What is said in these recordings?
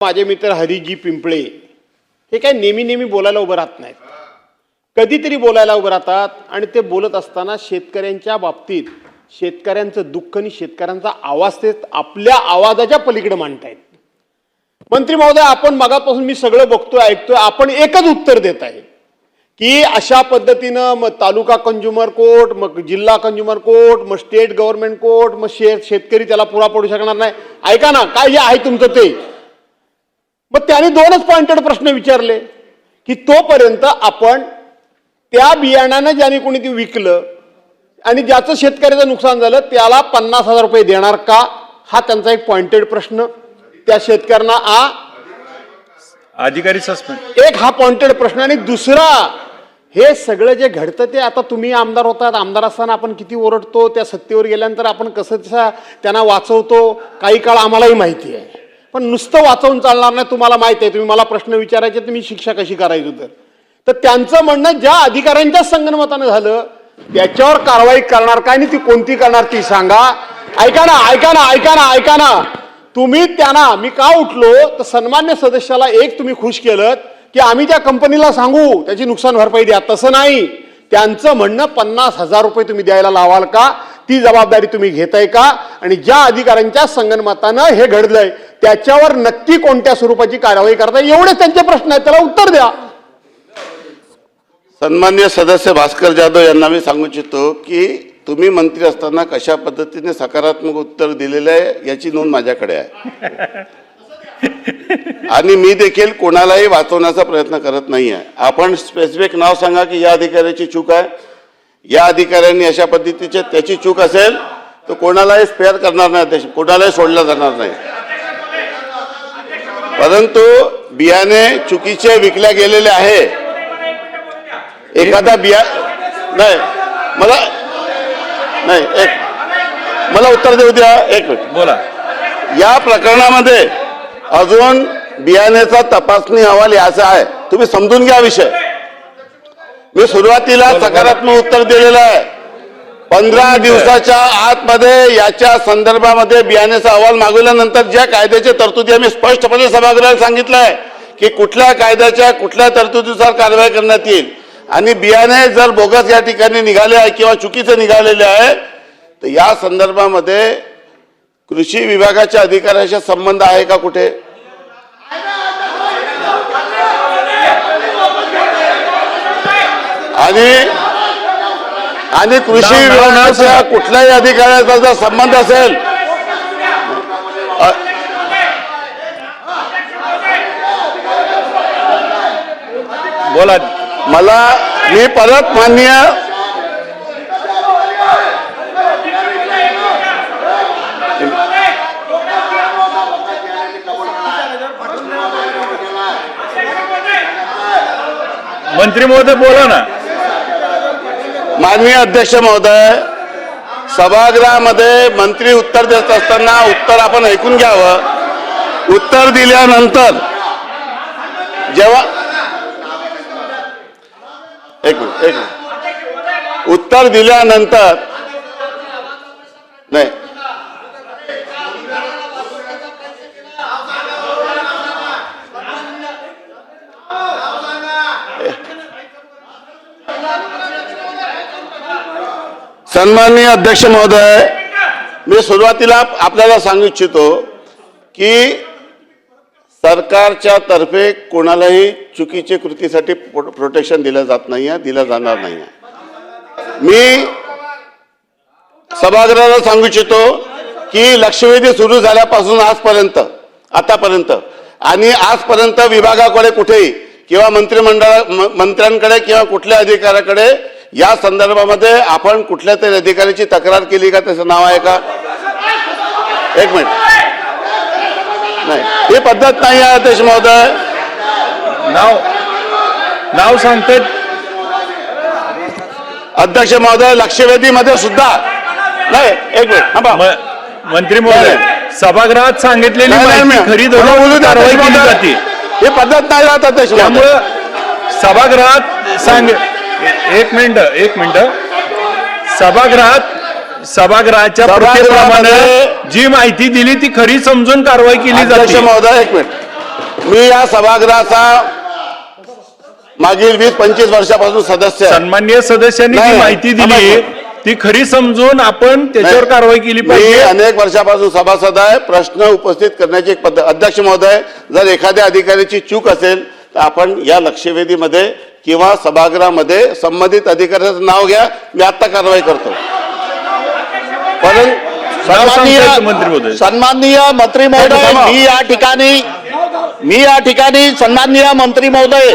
माझे मित्र हरिजी पिंपळे हे काय नेहमी नेहमी बोलायला उभं राहत नाहीत. कधीतरी बोलायला उभं राहतात आणि ते बोलत असताना शेतकऱ्यांच्या बाबतीत शेतकऱ्यांचं दुःख आणि शेतकऱ्यांचा आवाज ते आपल्या आवाजाच्या पलीकडे मांडतायत. मंत्री महोदय आपण मगापासून मी सगळं बघतोय ऐकतोय आपण एकच उत्तर देत आहे की अशा पद्धतीनं मग तालुका कंझ्युमर कोर्ट मग जिल्हा कंझ्युमर कोर्ट मग स्टेट गव्हर्नमेंट कोर्ट मग शेत शेतकरी त्याला पुरा पडू शकणार नाही. ऐका ना काय जे आहे तुमचं ते? मग त्याने दोनच पॉइंटेड प्रश्न विचारले की तोपर्यंत आपण त्या बियाण्यानं ज्याने कोणी ते विकलं आणि ज्याचं शेतकऱ्याचं नुकसान झालं त्याला पन्नास हजार रुपये देणार का? हा त्यांचा एक पॉइंटेड प्रश्न. त्या शेतकऱ्यांना आ अधिकारी सस्पेंड एक हा पॉइंटेड प्रश्न. आणि दुसरा हे सगळं जे घडतं ते आता तुम्ही आमदार होतात आमदार असताना आपण किती ओरडतो त्या सत्तेवर गेल्यानंतर आपण कसं तसा त्यांना वाचवतो काही काळ आम्हालाही माहिती आहे. पण नुसतं वाचवून चालणार नाही तुम्हाला माहिती आहे. तुम्ही मला प्रश्न विचारायचे तर मी शिक्षा कशी करायची तर? तर त्यांचं म्हणणं ज्या अधिकाऱ्यांच्या संगणमतानं झालं त्याच्यावर कारवाई करणार काय आणि ती कोणती करणार ती सांगा. ऐका ना ऐका ना ऐका ना ऐका ना. तुम्ही त्यांना मी का उठलो? तर सन्मान्य सदस्याला एक तुम्ही खुश केलं की आम्ही त्या कंपनीला सांगू त्याची नुकसान भरपाई द्या. तसं नाही. त्यांचं म्हणणं पन्नास हजार रुपये तुम्ही द्यायला लावाल का? ती जबाबदारी तुम्ही घेताय का? आणि ज्या अधिकाऱ्यांच्या संगनमतानं हे घडलंय त्याच्यावर नक्की कोणत्या स्वरूपाची कारवाई करताय? एवढेच त्यांचे प्रश्न आहेत त्याला उत्तर द्या. सन्मान्य सदस्य भास्कर जाधव यांना मी सांगू इच्छितो की तुम्ही मंत्री असताना कशा पद्धतीने सकारात्मक उत्तर दिलेलं आहे याची नोंद माझ्याकडे आहे. आणि मी देखील कोणालाही वाचवण्याचा प्रयत्न करत नाही आहे आपण स्पेसिफिक नाव सांगा की या अधिकाऱ्याची चूक आहे. या अधिकाऱ्यांनी अशा पद्धतीचे त्याची चूक असेल तर कोणालाही स्पेअर करणार नाही अध्यक्ष. कोणालाही सोडलं जाणार नाही. परंतु बियाणे चुकीचे विकल्या गेलेले आहे. एखादा बिया नाही. मला नाही एक. मला उत्तर देऊ द्या. एक मिनिट. बोला. या प्रकरणामध्ये अजून बियाण्याचा तपासणी अहवाल याचा आहे. तुम्ही समजून घ्या विषय. मी सुरुवातीला सकारात्मक उत्तर दिलेलं आहे. पंधरा दिवसाच्या आतमध्ये याच्या संदर्भामध्ये बियाण्याचा अहवाल मागवल्यानंतर ज्या कायद्याच्या तरतुदी आम्ही स्पष्टपणे सभागृहाला सांगितलं आहे की कुठल्या कायद्याच्या कुठल्या तरतुदीनुसार कारवाई करण्यात येईल. आणि बियाणे जर बोगस या ठिकाणी निघाले आहे किंवा चुकीचे निघालेले आहे तर या संदर्भामध्ये कृषी विभागाच्या अधिकाऱ्याशी संबंध आहे का कुठे? आणि आणि कृषी विभागाच्या. कुठल्याही अधिकाऱ्याचा जर संबंध असेल बोला मला मी परत मान्य मंत्री महोदय बोला ना माननीय अध्यक्ष महोदय सभागृहामध्ये मंत्री उत्तर देत असताना उत्तर आपण ऐकून घ्यावं. उत्तर दिल्यानंतर जेव्हा एक मिनिट एक उत्तर दिल्यानंतर नाही. सन्माननीय अध्यक्ष महोदय मी सुरुवातीला आपल्याला सांगू इच्छितो की सरकारच्या तर्फे कोणालाही चुकीचे कृतीसाठी प्रो- प्रोटेक्शन दिलं जात नाही आहे दिलं जाणार नाही आहे मी सभागृहाला सांगू इच्छितो की लक्षवेधी सुरू झाल्यापासून आजपर्यंत आतापर्यंत आणि आजपर्यंत विभागाकडे कुठेही किंवा मंत्रिमंडळ म- मंत्र्यांकडे किंवा कुठल्या अधिकाऱ्याकडे या संदर्भामध्ये आपण कुठल्या तरी अधिकाऱ्याची तक्रार केली का? त्याचं नाव आहे का? एक मिनिट. नाही. ही पद्धत नाही आहे अध्यक्ष महोदय. नाव नाव सांगते. अध्यक्ष महोदय लक्षवेधीमध्ये सुद्धा. नाही एक मिनिट मंत्री महोदय सभागृहात सांगितलेली. खरी कारवाई केली. जाते. ही पद्धत नाही राहत अध्यक्ष. त्यामुळं सभागृहात सांग एक मिनिट एक मिनिट सभागृहात सभागृहाच्या सभागृहामध्ये- प्रत्येकाप्रमाणे जी माहिती दिली ती खरी समजून कारवाई केली अध्यक्ष जाते महोदय एक मिनिट मी या सभागृहाचा मागील वीस पंचवीस वर्षापासून सदस्य आहे सन्मान्य सदस्यांनी जी नाही. माहिती दिली. ती खरी समजून आपण त्याच्यावर. कारवाई केली मी पाहिजे अनेक वर्षापासून सभासद आहे प्रश्न उपस्थित करण्याची एक पद्धत अध्यक्ष महोदय जर एखाद्या अधिकाऱ्याची चूक असेल तर आपण या लक्षवेधीमध्ये किंवा सभागृहामध्ये संबंधित अधिकाऱ्याचं नाव घ्या मी आता कारवाई करतो परंतु महोदय. सन्माननीय मंत्री महोदय. मी या ठिकाणी मी या ठिकाणी सन्माननीय मंत्री महोदय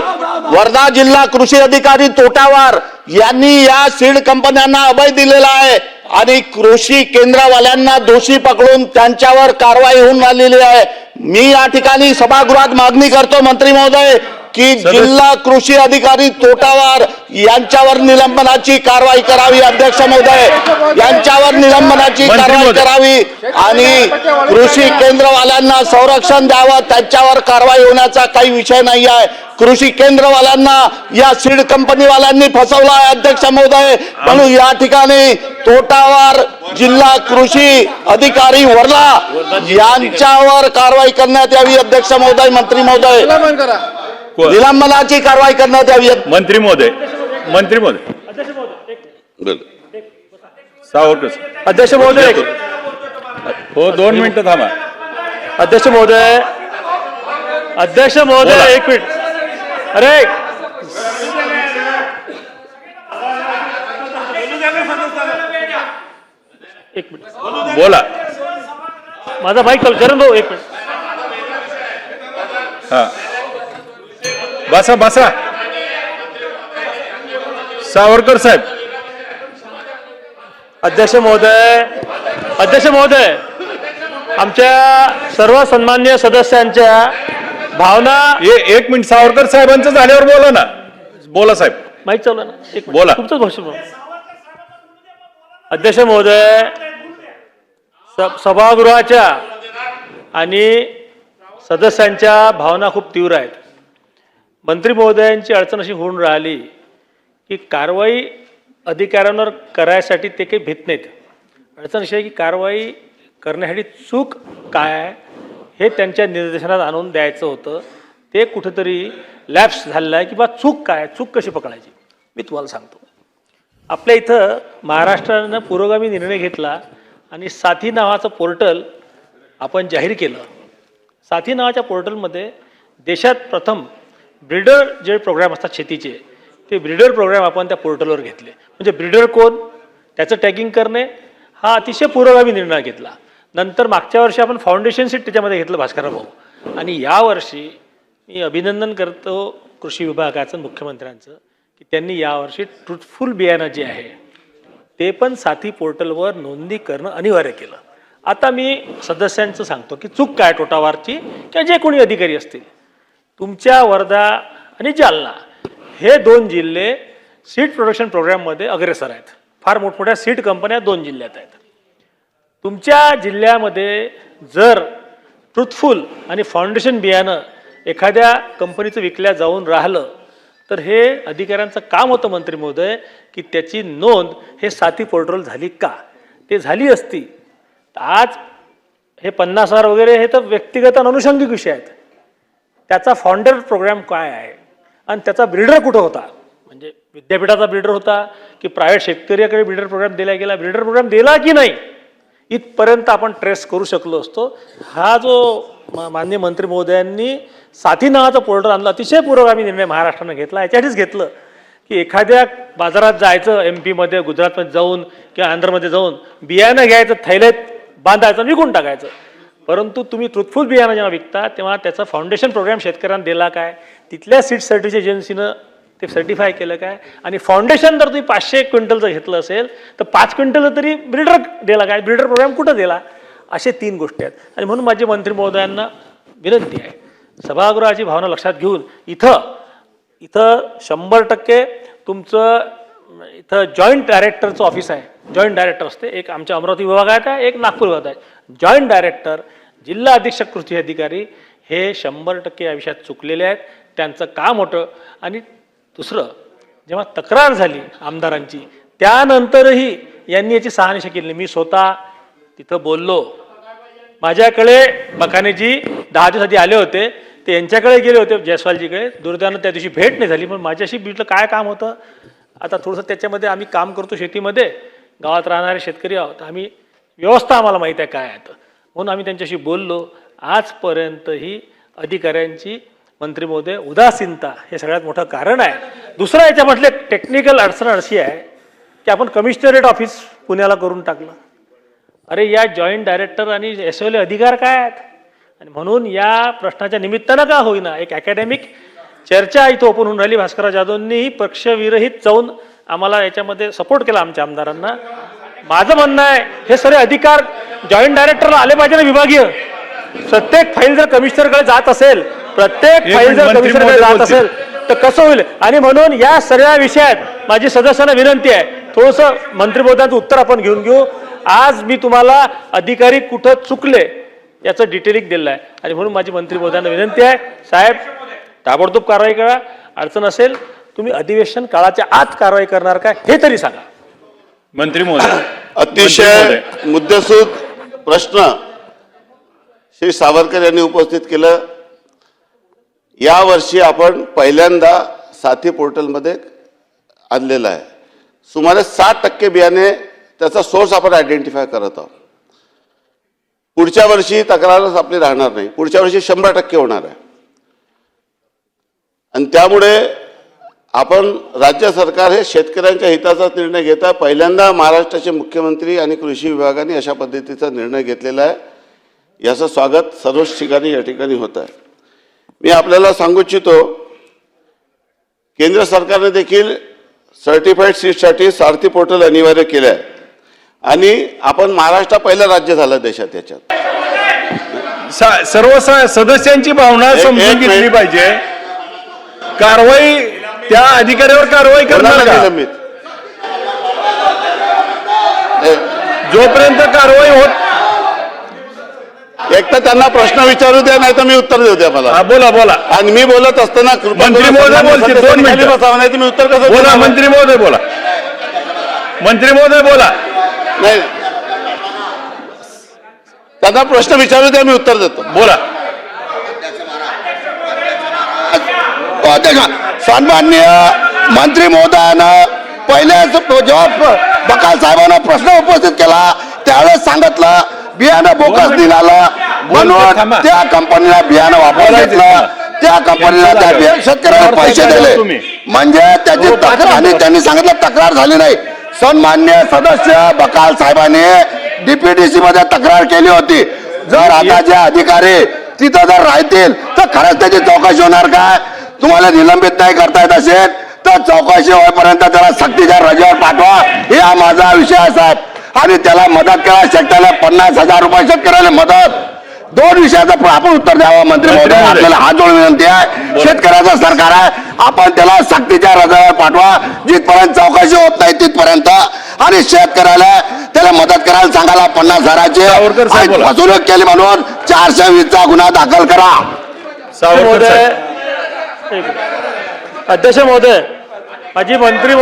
वर्धा जिल्हा कृषी अधिकारी तोटावार यांनी या सीड कंपन्यांना अभय दिलेला आहे आणि कृषी केंद्रवाल्यांना दोषी पकडून त्यांच्यावर कारवाई होऊन आलेली आहे मी या ठिकाणी सभागृहात मागणी करतो मंत्री महोदय की जिल्हा कृषी अधिकारी तोटावार यांच्यावर निलंबनाची कारवाई करावी अध्यक्ष महोदय यांच्यावर निलंबनाची कारवाई. करावी आणि कृषी केंद्रवाल्यांना संरक्षण द्यावं त्यांच्यावर कारवाई होण्याचा काही विषय नाही आहे कृषी केंद्रवाल्यांना या सीड कंपनीवाल्यांनी फसवलं आहे अध्यक्ष महोदय म्हणून या ठिकाणी तोटावार जिल्हा कृषी अधिकारी वर्ला यांच्यावर कारवाई करण्यात यावी अध्यक्ष महोदय मंत्री महोदय? निलंबनाची कारवाई करण्यात यावी. मंत्री महोदय मंत्री महोदय सावरकर. अध्यक्ष महोदय हो दोन मिनिटं थांबा. अध्यक्ष महोदय अध्यक्ष महोदय. एक मिनिट. अरे एक मिनिट. बोला. माझा माईक चालू. चरण भाऊ एक मिनिट. हा. बसा बसा सावरकर साहेब अध्यक्ष महोदय अध्यक्ष महोदय आमच्या सर्व सन्मान्य सदस्यांच्या भावना ए- एक मिनिट सावरकर साहेबांचं झाल्यावर बोला ना बोला साहेब माहीत चालू ना एक. बोला. तुमचंच भाषण बोला. अध्यक्ष महोदय सभागृहाच्या आणि सदस्यांच्या भावना खूप तीव्र आहेत मंत्री महोदयांची अडचण अशी होऊन राहिली की कारवाई अधिकाऱ्यांवर करायसाठी ते काही भीत नाहीत. अडचण अशी आहे की कारवाई करण्यासाठी चूक काय आहे हे त्यांच्या निर्देशनात आणून द्यायचं होतं. ते कुठेतरी लॅप्स झालेलं आहे की बा चूक काय चूक कशी पकडायची? मी तुम्हाला सांगतो. आपल्या इथं महाराष्ट्रानं पुरोगामी निर्णय घेतला आणि साथी नावाचं पोर्टल आपण जाहीर केलं. साथी नावाच्या पोर्टलमध्ये देशात प्रथम ब्रिडर जे प्रोग्राम असतात शेतीचे ते ब्रिडर प्रोग्राम आपण त्या पोर्टलवर घेतले. म्हणजे ब्रिडर कोण? त्याचं टॅगिंग करणे हा अतिशय पुरोगामी निर्णय घेतला. नंतर मागच्या वर्षी आपण फाउंडेशन सीट त्याच्यामध्ये घेतलं भास्करराव भाऊ. आणि यावर्षी मी अभिनंदन करतो कृषी विभागाचं मुख्यमंत्र्यांचं की त्यांनी यावर्षी ट्रुथफुल बियाणं जे आहे ते पण साथी पोर्टलवर नोंदणी करणं अनिवार्य केलं. आता मी सदस्यांचं सांगतो की चूक काय टोटावारची किंवा जे कोणी अधिकारी असतील तुमच्या वर्धा आणि जालना हे दोन जिल्हे सीट प्रोडक्शन प्रोग्राममध्ये अग्रेसर आहेत. फार मोठमोठ्या सीट कंपन्या दोन जिल्ह्यात आहेत. तुमच्या जिल्ह्यामध्ये जर ट्रुथफुल आणि फाउंडेशन बियाणं एखाद्या कंपनीचं विकल्या जाऊन राहिलं तर हे अधिकाऱ्यांचं काम होतं मंत्री महोदय की त्याची नोंद हे साथी पोर्टल झाली का? ते झाली असती. आज हे पन्नास हजार वगैरे हे तर व्यक्तिगत आणि अनुषंगिक विषय आहेत. त्याचा फाउंडर प्रोग्राम काय आहे? आणि त्याचा ब्रिडर कुठं होता? म्हणजे विद्यापीठाचा ब्रिडर होता की प्रायव्हेट शेतकऱ्याकडे ब्रिडर प्रोग्राम दिला गेला? ब्रिडर प्रोग्राम दिला की नाही? इथपर्यंत आपण ट्रेस करू शकलो असतो. हा जो माननीय मंत्री महोदयांनी साथी नावाचा पोर्टल आणला अतिशय पुरोगामी निर्णय महाराष्ट्रानं घेतला. याच्यासाठीच घेतलं की एखाद्या बाजारात जायचं एम पीमध्ये गुजरातमध्ये जाऊन किंवा आंध्रमध्ये जाऊन बियाणं घ्यायचं थैल्यात बांधायचं विकून टाकायचं. परंतु तुम्ही ट्रुथफुल बियाणं जेव्हा विकता तेव्हा त्याचा फाउंडेशन प्रोग्राम शेतकऱ्यांना दिला काय? तिथल्या सीड सर्टिफिकेशन एजन्सीनं ते सर्टिफाय केलं काय? आणि फाउंडेशन जर तुम्ही पाचशे क्विंटलचं घेतलं असेल तर पाच क्विंटल तरी ब्रिडर दिला काय? ब्रिडर प्रोग्राम कुठं दिला? असे तीन गोष्टी आहेत. आणि म्हणून माझे मंत्री महोदयांना विनंती आहे सभागृहाची भावना लक्षात घेऊन इथं इथं शंभर टक्के तुमचं इथं जॉईंट डायरेक्टरचं ऑफिस आहे. जॉईंट डायरेक्टर असते. एक आमच्या अमरावती विभागात आहे एक नागपूर विभागात आहे. जॉईंट डायरेक्टर जिल्हा अधीक्षक कृषी अधिकारी हे शंभर टक्के या विषयात चुकलेले आहेत. त्यांचं काम होतं. आणि दुसरं जेव्हा तक्रार झाली आमदारांची त्यानंतरही यांनी याची सहानिशा केली. मी स्वतः तिथं बोललो. माझ्याकडे बकानेजी दहा दिवस आधी आले होते. ते यांच्याकडे गेले होते जयस्वालजीकडे. दुर्दैवानं त्या दिवशी भेट नाही झाली. पण माझ्याशी भेटलं काय काम होतं? आता थोडंसं त्याच्यामध्ये आम्ही काम करतो शेतीमध्ये. गावात राहणारे शेतकरी आहोत. आम्ही व्यवस्था आम्हाला माहीत आहे काय आता. म्हणून आम्ही त्यांच्याशी बोललो आजपर्यंतही अधिकाऱ्यांची मंत्री महोदय उदासीनता हे सगळ्यात मोठं कारण आहे. दुसरं याच्यामधले टेक्निकल अडचण अशी आहे की आपण कमिशनरेट ऑफिस पुण्याला करून टाकलं. अरे या जॉईंट डायरेक्टर आणि एस अधिकार काय आहेत? आणि म्हणून या प्रश्नाच्या निमित्तानं का होईना? एक अकॅडमिक चर्चा इथं ओपन होऊन राहिली. भास्करराव जाधवनीही पक्षविरहित जाऊन आम्हाला याच्यामध्ये सपोर्ट केला आमच्या आमदारांना. माझं म्हणणं आहे हे सगळे अधिकार जॉईंट डायरेक्टरला आले पाहिजे ना विभागीय? प्रत्येक फाईल जर कमिशनरकडे जात असेल प्रत्येक फाईल जर कमिशनरकडे जात. असेल तर कसं होईल? आणि म्हणून या सगळ्या विषयात माझी सदस्यांना विनंती आहे थोडंसं मंत्री महोदयांचं उत्तर आपण घेऊन घेऊ. आज मी तुम्हाला अधिकारी कुठं चुकले याचं डिटेलिंग दिलं आहे. आणि म्हणून माझी मंत्री महोदयांना विनंती आहे साहेब ताबडतोब कारवाई करा. अडचण असेल तुम्ही अधिवेशन काळाच्या आत कारवाई करणार का हे तरी सांगा. मंत्री महोदय. अतिशय. मुद्देसूद प्रश्न श्री सावरकर यांनी उपस्थित केलं. यावर्षी आपण पहिल्यांदा साथी पोर्टलमध्ये आणलेलं आहे. सुमारे साठ टक्के बियाणे त्याचा सोर्स आपण आयडेंटिफाय करत आहोत. पुढच्या वर्षी तक्रारच आपली राहणार नाही. पुढच्या वर्षी शंभर टक्के होणार आहे. आणि त्यामुळे आपण राज्य सरकार हे शेतकऱ्यांच्या हिताचाच निर्णय घेत. आहे पहिल्यांदा महाराष्ट्राचे मुख्यमंत्री आणि कृषी विभागाने अशा पद्धतीचा निर्णय घेतलेला आहे. याचं स्वागत सर्वच ठिकाणी या ठिकाणी होत आहे. मी आपल्याला सांगू इच्छितो केंद्र सरकारने देखील सर्टिफाईड सीटसाठी सारथी पोर्टल अनिवार्य केलं आहे आणि आपण महाराष्ट्र पहिलं राज्य झालं देशात याच्यात. सर्व सदस्यांची भावना समजून घेतली. पाहिजे. कारवाई त्या अधिकाऱ्यावर कारवाई करणार का? निलंबित जोपर्यंत कारवाई होत एक तर त्यांना प्रश्न विचारू द्या नाही तर मी उत्तर देऊ द्या मला. हा, बोला बोला. आणि मी बोलत असताना कृपा मंत्री करून महोदय बोलतील, दोन मिनिटं. बसावं, नाही तर मी उत्तर कसं बोला देणार? मंत्री महोदय बोला. मंत्री महोदय बोला. नाही. त्यांना प्रश्न विचारू द्या मी उत्तर देतो. बोला. अध्यक्ष सन्माननीय मंत्री महोदयानं पहिल्याच जेव्हा बकाल साहेबांना प्रश्न उपस्थित केला. त्यावेळेस सांगितलं बियाणं बोकस निघालं. म्हणून. त्या कंपनीला बियाणं थांबा. त्या कंपनीला त्या शेतकऱ्याला पैसे. दिले. म्हणजे त्याची हो, तक्रार आणि. त्यांनी सांगितलं तक्रार झाली नाही. सन्मान्य सदस्य बकाल साहेबांनी डीपीडीसी मध्ये तक्रार केली होती. जर आता जे अधिकारी तिथं जर राहतील तर खरंच त्याची चौकशी होणार काय? तुम्हाला निलंबित नाही करता येत असेल तर चौकशी होईपर्यंत त्याला सक्तीच्या रजेवर पाठवा. हे हा माझा विषय आहे साहेब. आणि त्याला मदत करा शेतकऱ्याला पन्नास हजार रुपये शेतकऱ्याला मदत. दोन विषयाचं आपण उत्तर द्यावं मंत्री महोदय. आपल्याला हात जोडून विनंती आहे. शेतकऱ्याचं सरकार आहे. आपण त्याला सक्तीच्या रजावर पाठवा. जिथपर्यंत चौकशी होत नाही तिथपर्यंत. आणि शेतकऱ्याला त्याला मदत करायला सांगायला पन्नास हजाराचे. फसवणूक केली म्हणून चारशे वीसचा गुन्हा दाखल करा सावरकर महोदय साहेब. एक मिनिट. अध्यक्ष महोदय माझी मंत्री